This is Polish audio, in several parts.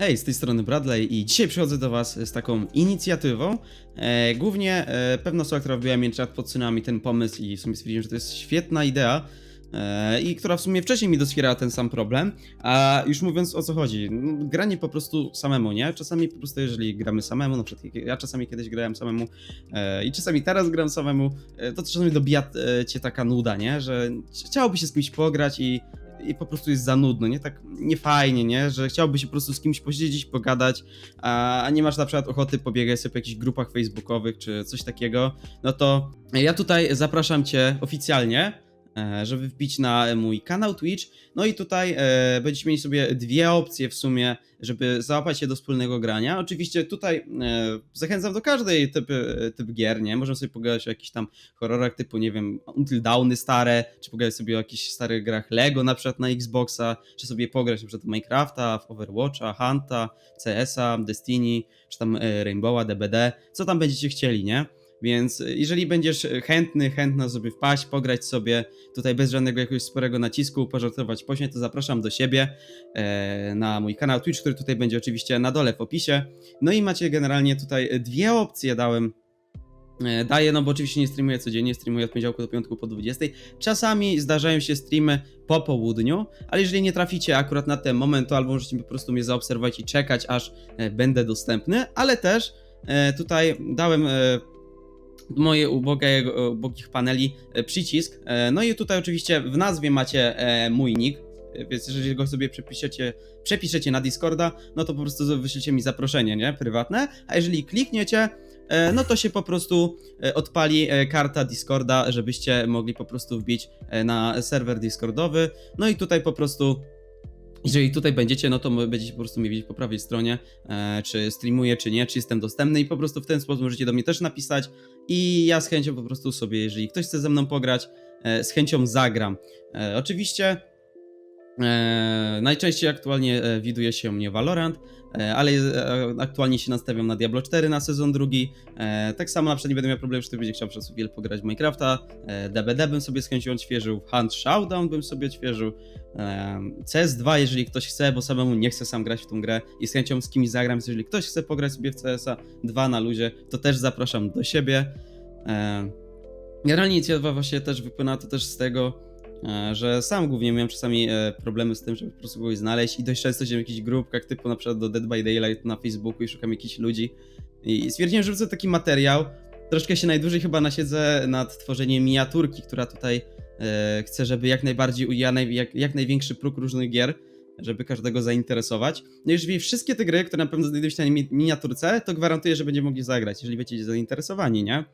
Hej, z tej strony Bradley i dzisiaj przychodzę do Was z taką inicjatywą. E, głównie e, pewna osoba, która wbiła mi czat, podsunęła mi ten pomysł i w sumie stwierdziłem, że to jest świetna idea. E, I która w sumie wcześniej mi doskwierała ten sam problem. A już mówiąc o co chodzi, granie po prostu samemu, nie? Czasami po prostu, jeżeli gramy samemu, na przykład ja czasami kiedyś grałem samemu e, i czasami teraz gram samemu, e, to czasami dobija e, cię taka nuda, nie? Że chciałoby się z kimś pograć i i po prostu jest za nudno, nie tak niefajnie, nie? Że chciałby się po prostu z kimś posiedzieć, pogadać, a nie masz na przykład ochoty pobiegać sobie po jakichś grupach facebookowych czy coś takiego, no to ja tutaj zapraszam cię oficjalnie, żeby wbić na mój kanał Twitch. No i tutaj e, będziecie mieli sobie dwie opcje w sumie, żeby załapać się do wspólnego grania. Oczywiście tutaj e, zachęcam do każdej typ, typ gier, nie? Możemy sobie pogadać o jakichś tam horrorach typu, nie wiem, Until Dawny stare, czy pogadać sobie o jakichś starych grach Lego na przykład na Xboxa, czy sobie pograć na przykład w Minecrafta, w Overwatcha, Hunta, CS-a, Destiny, czy tam e, Rainbowa, DBD, co tam będziecie chcieli, nie? Więc e, jeżeli będziesz chętny, chętna sobie wpaść, pograć sobie tutaj bez żadnego jakiegoś sporego nacisku, pożartować później, to zapraszam do siebie e, na mój kanał Twitch, który tutaj będzie oczywiście na dole w opisie. No i macie generalnie tutaj dwie opcje dałem E, Daję, no bo oczywiście nie streamuję codziennie, streamuję od poniedziałku do piątku po 20. Czasami zdarzają się streamy po południu, ale jeżeli nie traficie akurat na ten moment, to albo możecie po prostu mnie zaobserwować i czekać, aż e, będę dostępny, ale też tutaj dałem moje ubogie, ubogich paneli e, przycisk. E, no i tutaj oczywiście w nazwie macie e, mój nick, więc jeżeli go sobie przepiszecie, przepiszecie na Discorda, no to po prostu wyślecie mi zaproszenie, nie? Prywatne, a jeżeli klikniecie, no to się po prostu odpali karta Discorda, żebyście mogli po prostu wbić na serwer Discordowy. No i tutaj po prostu jeżeli tutaj będziecie, no to będziecie po prostu mnie widzieć po prawej stronie, e, czy streamuję, czy nie, czy jestem dostępny i po prostu w ten sposób możecie do mnie też napisać i ja z chęcią po prostu sobie, jeżeli ktoś chce ze mną pograć, e, z chęcią zagram. E, oczywiście najczęściej aktualnie e, widuje się mnie Valorant, e, ale e, aktualnie się nastawiam na Diablo 4 na sezon drugi. E, tak samo na przykład nie będę miał problemu, że ktoś będzie chciał przez wiele pograć w Minecrafta. E, DBD bym sobie z chęcią odświeżył, Hunt Showdown bym sobie odświeżył. Em, CS2, jeżeli ktoś chce, bo samemu nie chce sam grać w tą grę i z chęcią z kimś zagram, jeżeli ktoś chce pograć sobie w CS-a 2 na luzie, to też zapraszam do siebie. Generalnie inicjatywa właśnie też wypłynęła to też z tego, e, że sam głównie miałem czasami e, problemy z tym, żeby po prostu kogoś znaleźć i dość często się w jakichś grupkach typu na przykład do Dead by Daylight na Facebooku i szukam jakichś ludzi i stwierdziłem, że wrzucę taki materiał. Troszkę się najdłużej chyba nasiedzę nad tworzeniem miniaturki, która tutaj e, chcę, żeby jak najbardziej ujęła jak, jak największy próg różnych gier, żeby każdego zainteresować. No jeżeli wszystkie te gry, które na pewno znajdują się na mi- miniaturce, to gwarantuję, że będziemy mogli zagrać, jeżeli będziecie zainteresowani, nie?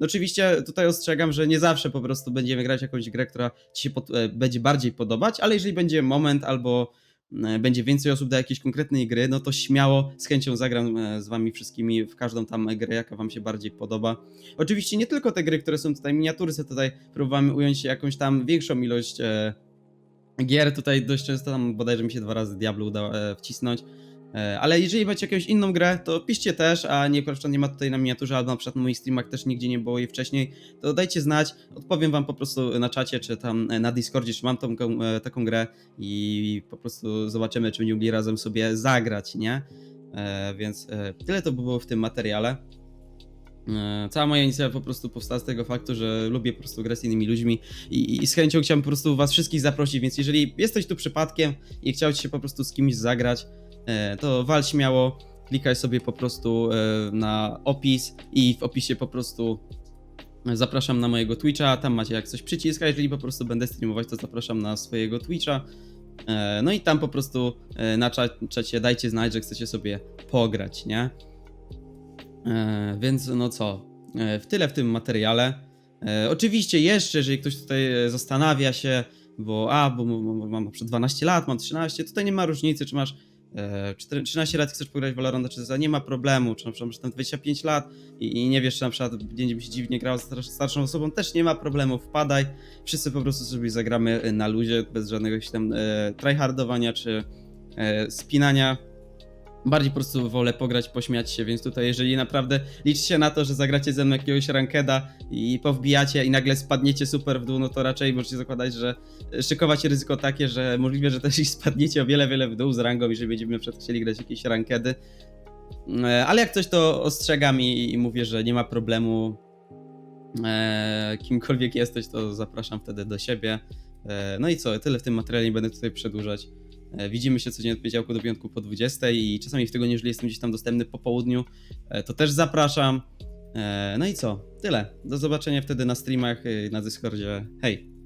No oczywiście tutaj ostrzegam, że nie zawsze po prostu będziemy grać jakąś grę, która ci się pod, e, będzie bardziej podobać, ale jeżeli będzie moment albo e, będzie więcej osób do jakiejś konkretnej gry, no to śmiało z chęcią zagram e, z wami wszystkimi w każdą tam grę, jaka wam się bardziej podoba. Oczywiście nie tylko te gry, które są tutaj miniaturce, tutaj próbowałem ująć jakąś tam większą ilość gier, tutaj dość często tam bodajże mi się dwa razy Diablo udało e, wcisnąć. E, Ale jeżeli macie jakąś inną grę, to piszcie też, a nie, nie ma tutaj na miniaturze, albo na przykład na moich streamach też nigdzie nie było jej wcześniej, to dajcie znać, odpowiem wam po prostu na czacie, czy tam e, na Discordzie, czy mam tą, e, taką grę i po prostu zobaczymy, czy będziemy mogli razem sobie zagrać, nie? E, Więc e, tyle to by było w tym materiale. E, Cała moja inicjatywa po prostu powstała z tego faktu, że lubię po prostu grać z innymi ludźmi i, i z chęcią chciałem po prostu was wszystkich zaprosić, więc jeżeli jesteś tu przypadkiem i chciałeś się po prostu z kimś zagrać, e, to wal śmiało, klikaj sobie po prostu e, na opis i w opisie po prostu zapraszam na mojego Twitcha, tam macie jak coś przycisk, a jeżeli po prostu będę streamować, to zapraszam na swojego Twitcha. No i tam po prostu na cza- czacie dajcie znać, że chcecie sobie pograć, nie? E, Więc no co, e, w tyle w tym materiale. E, Oczywiście jeszcze, jeżeli ktoś tutaj zastanawia się, bo a, bo mam przed 12 lat, mam 13, tutaj nie ma różnicy, czy masz e, 4 13 lat chcesz pograć w Valoranta, czy za nie ma problemu, czy na przykład masz tam 25 lat i, nie wiesz, czy na przykład będzie mi się dziwnie grał z star- starszą osobą, też nie ma problemu, wpadaj, wszyscy po prostu sobie zagramy na luzie, bez żadnego tam tryhardowania, czy spinania Bardziej po prostu wolę pograć, pośmiać się, więc tutaj jeżeli naprawdę liczycie na to, że zagracie ze mną jakiegoś rankeda i powbijacie i nagle spadniecie super w dół, no to raczej możecie zakładać, że szykować ryzyko takie, że możliwe, że też i spadniecie o wiele, wiele w dół z rangą, jeżeli będziemy przed chcieli grać jakieś rankedy. E, Ale jak coś to ostrzegam i, i mówię, że nie ma problemu. E, kimkolwiek jesteś, to zapraszam wtedy do siebie. E, no i co, tyle w tym materiale, nie będę tutaj przedłużać. E, Widzimy się codziennie od poniedziałku do piątku po 20 i czasami w tygodniu, jeżeli jestem gdzieś tam dostępny po południu, e, to też zapraszam. E, No i co, tyle. Do zobaczenia wtedy na streamach, na Discordzie. Hej!